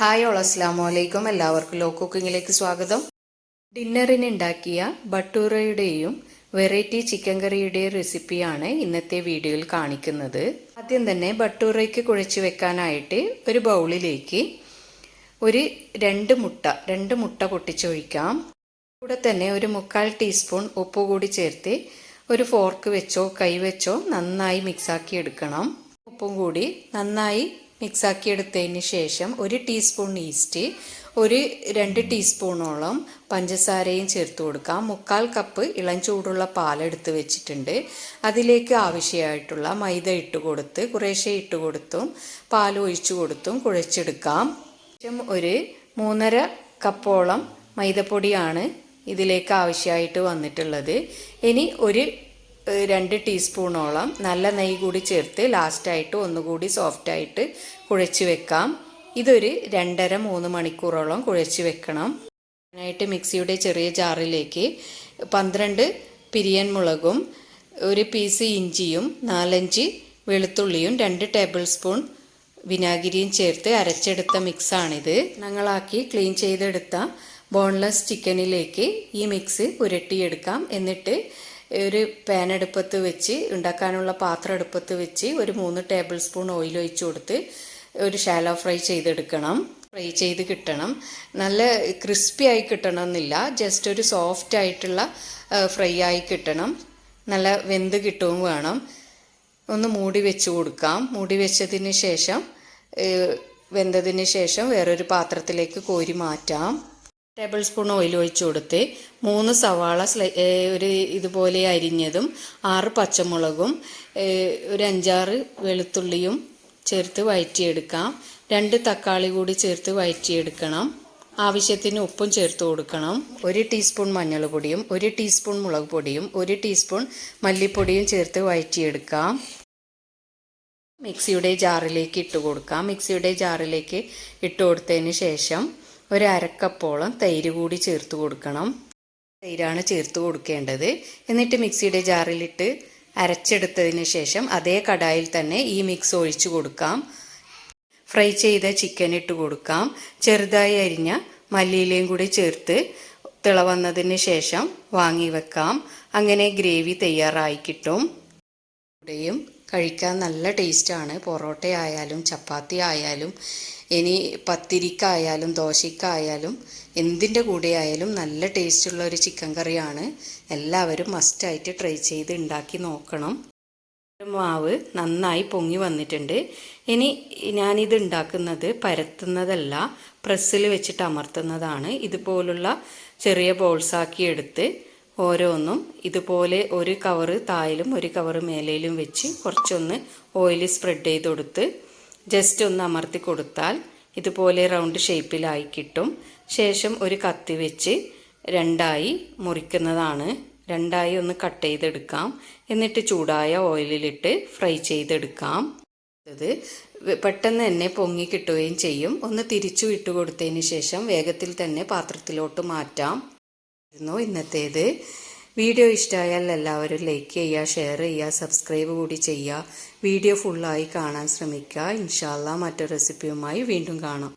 Hi all അസ്സാമു അലൈക്കും. എല്ലാവർക്കും law കുക്കിങ്ങിലേക്ക് സ്വാഗതം. ഡിന്നറിന് ഉണ്ടാക്കിയ ബട്ടൂറയുടെയും വെറൈറ്റി ചിക്കൻ കറിയുടെയും റെസിപ്പിയാണ് ഇന്നത്തെ വീഡിയോയിൽ കാണിക്കുന്നത്. ആദ്യം തന്നെ ബട്ടൂറയ്ക്ക് കുഴച്ച് വെക്കാനായിട്ട് ഒരു ബൗളിലേക്ക് ഒരു രണ്ട് മുട്ട രണ്ട് മുട്ട പൊട്ടിച്ചൊഴിക്കാം. കൂടെ തന്നെ ഒരു മുക്കാൽ ടീസ്പൂൺ ഉപ്പ് കൂടി ചേർത്ത് ഒരു ഫോർക്ക് വെച്ചോ കൈ വെച്ചോ നന്നായി മിക്സാക്കി എടുക്കണം. ഉപ്പും കൂടി നന്നായി മിക്സാക്കി എടുത്തതിന് ശേഷം ഒരു ടീസ്പൂൺ ഈസ്റ്റ് ഒരു രണ്ട് ടീസ്പൂണോളം പഞ്ചസാരയും ചേർത്ത് കൊടുക്കാം. മുക്കാൽ കപ്പ് ഇളം ചൂടുള്ള പാലെടുത്ത് വെച്ചിട്ടുണ്ട്. അതിലേക്ക് ആവശ്യമായിട്ടുള്ള മൈദ ഇട്ട് കൊടുത്ത് കുറേശ്ശെ ഇട്ട് കൊടുത്തും പാൽ ഒഴിച്ചു കൊടുത്തും കുഴച്ചെടുക്കാം. ശേഷം ഒരു മൂന്നര കപ്പോളം മൈദപ്പൊടിയാണ് ഇതിലേക്ക് ആവശ്യമായിട്ട് വന്നിട്ടുള്ളത്. ഇനി ഒരു രണ്ട് ടീസ്പൂണോളം നല്ല നെയ്യ് കൂടി ചേർത്ത് ലാസ്റ്റായിട്ട് ഒന്നുകൂടി സോഫ്റ്റായിട്ട് കുഴച്ച് വെക്കാം. ഇതൊരു രണ്ടര മൂന്ന് മണിക്കൂറോളം കുഴച്ച് വെക്കണം. അതിനായിട്ട് മിക്സിയുടെ ചെറിയ ജാറിലേക്ക് പന്ത്രണ്ട് പിരിയൻ മുളകും ഒരു പീസ് ഇഞ്ചിയും നാലഞ്ച് വെളുത്തുള്ളിയും രണ്ട് ടേബിൾ സ്പൂൺ വിനാഗിരിയും ചേർത്ത് അരച്ചെടുത്ത മിക്സാണിത്. ഞങ്ങളാക്കി ക്ലീൻ ചെയ്തെടുത്ത ബോൺലെസ് ചിക്കനിലേക്ക് ഈ മിക്സ് പുരട്ടിയെടുക്കാം എന്നിട്ട് ഒരു പാൻ അടുപ്പത്ത് വെച്ച് ഉണ്ടാക്കാനുള്ള പാത്രം അടുപ്പത്ത് വെച്ച് ഒരു മൂന്ന് ടേബിൾ സ്പൂൺ ഓയിൽ ഒഴിച്ചു കൊടുത്ത് ഒരു ഷാലോ ഫ്രൈ ചെയ്തെടുക്കണം. ഫ്രൈ ചെയ്ത് കിട്ടണം. നല്ല ക്രിസ്പി ആയി കിട്ടണമെന്നില്ല. ജസ്റ്റ് ഒരു സോഫ്റ്റ് ആയിട്ടുള്ള ഫ്രൈ ആയി കിട്ടണം. നല്ല വെന്ത് കിട്ടുകയും വേണം. ഒന്ന് മൂടി വെച്ച് കൊടുക്കാം. മൂടി വെച്ചതിന് ശേഷം വെന്തതിന് ശേഷം വേറൊരു പാത്രത്തിലേക്ക് കോരി മാറ്റാം. ടേബിൾ സ്പൂൺ ഓയിൽ ഒഴിച്ചു കൊടുത്ത് മൂന്ന് സവാള സ്ലൈ ഒരു ഇതുപോലെ അരിഞ്ഞതും ആറ് പച്ചമുളകും ഒരു അഞ്ചാറ് വെളുത്തുള്ളിയും ചേർത്ത് വഴറ്റിയെടുക്കാം രണ്ട് തക്കാളി കൂടി ചേർത്ത് വഴറ്റിയെടുക്കണം ആവശ്യത്തിന് ഉപ്പും ചേർത്ത് കൊടുക്കണം. ഒരു ടീസ്പൂൺ മഞ്ഞൾപ്പൊടിയും ഒരു ടീസ്പൂൺ മുളക് പൊടിയും ഒരു ടീസ്പൂൺ മല്ലിപ്പൊടിയും ചേർത്ത് വഴറ്റിയെടുക്കാം മിക്സിയുടെ ജാറിലേക്ക് ഇട്ട് കൊടുക്കാം. മിക്സിയുടെ ജാറിലേക്ക് ഇട്ട് കൊടുത്തതിന് ശേഷം ഒരു അരക്കപ്പോളം തൈര് കൂടി ചേർത്ത് കൊടുക്കണം. തൈരാണ് ചേർത്ത് കൊടുക്കേണ്ടത്. എന്നിട്ട് മിക്സിയുടെ ജാറിലിട്ട് അരച്ചെടുത്തതിന് ശേഷം അതേ കടായിൽ തന്നെ ഈ മിക്സ് ഒഴിച്ചു കൊടുക്കാം. ഫ്രൈ ചെയ്ത ചിക്കൻ ഇട്ട് കൊടുക്കാം. ചെറുതായി അരിഞ്ഞ മല്ലിയിലയും കൂടി ചേർത്ത് തിളവന്നതിന് ശേഷം വാങ്ങി വെക്കാം. അങ്ങനെ ഗ്രേവി തയ്യാറായി കിട്ടും. കൂടെയും കഴിക്കാൻ നല്ല ടേസ്റ്റാണ്. പൊറോട്ട ആയാലും ചപ്പാത്തി ആയാലും ഇനി പത്തിരിക്കായാലും ദോശയ്ക്കായാലും എന്തിന്റെ കൂടെ ആയാലും നല്ല ടേസ്റ്റുള്ള ഒരു ചിക്കൻ കറിയാണ്. എല്ലാവരും മസ്റ്റായിട്ട് ട്രൈ ചെയ്ത് ഉണ്ടാക്കി നോക്കണം. മാവ് നന്നായി പൊങ്ങി വന്നിട്ടുണ്ട്. ഇനി ഞാനിത് ഉണ്ടാക്കുന്നത് പരത്തുന്നതല്ല പ്രസ്സിൽ വെച്ചിട്ട് അമർത്തുന്നതാണ്. ഇതുപോലുള്ള ചെറിയ ബോൾസാക്കി എടുത്ത് ഓരോന്നും ഇതുപോലെ ഒരു കവറ് തായിലും ഒരു കവറ് മേലയിലും വെച്ച് കുറച്ചൊന്ന് ഓയിൽ സ്പ്രെഡ് ചെയ്ത് കൊടുത്ത് ജസ്റ്റ് ഒന്ന് അമർത്തി കൊടുത്താൽ ഇതുപോലെ റൗണ്ട് ഷേപ്പിലായി കിട്ടും. ശേഷം ഒരു കത്തി വെച്ച് രണ്ടായി മുറിക്കുന്നതാണ്. രണ്ടായി ഒന്ന് കട്ട് ചെയ്തെടുക്കാം. എന്നിട്ട് ചൂടായ ഓയിലിലിട്ട് ഫ്രൈ ചെയ്തെടുക്കാം. അത് പെട്ടെന്ന് തന്നെ പൊങ്ങി കിട്ടുകയും ചെയ്യും. ഒന്ന് തിരിച്ചു ഇട്ട് കൊടുത്തതിന് ശേഷം വേഗത്തിൽ തന്നെ പാത്രത്തിലോട്ട് മാറ്റാം. ആയിരുന്നു ഇന്നത്തേത്. വീഡിയോ ഇഷ്ടമായാൽ എല്ലാവരും ലൈക്ക് ചെയ്യുക ഷെയർ ചെയ്യുക സബ്സ്ക്രൈബ് കൂടി ചെയ്യുക. വീഡിയോ ഫുള്ളായി കാണാൻ ശ്രമിക്കുക. ഇൻഷാല്ല മറ്റൊരു റെസിപ്പിയുമായി വീണ്ടും കാണാം.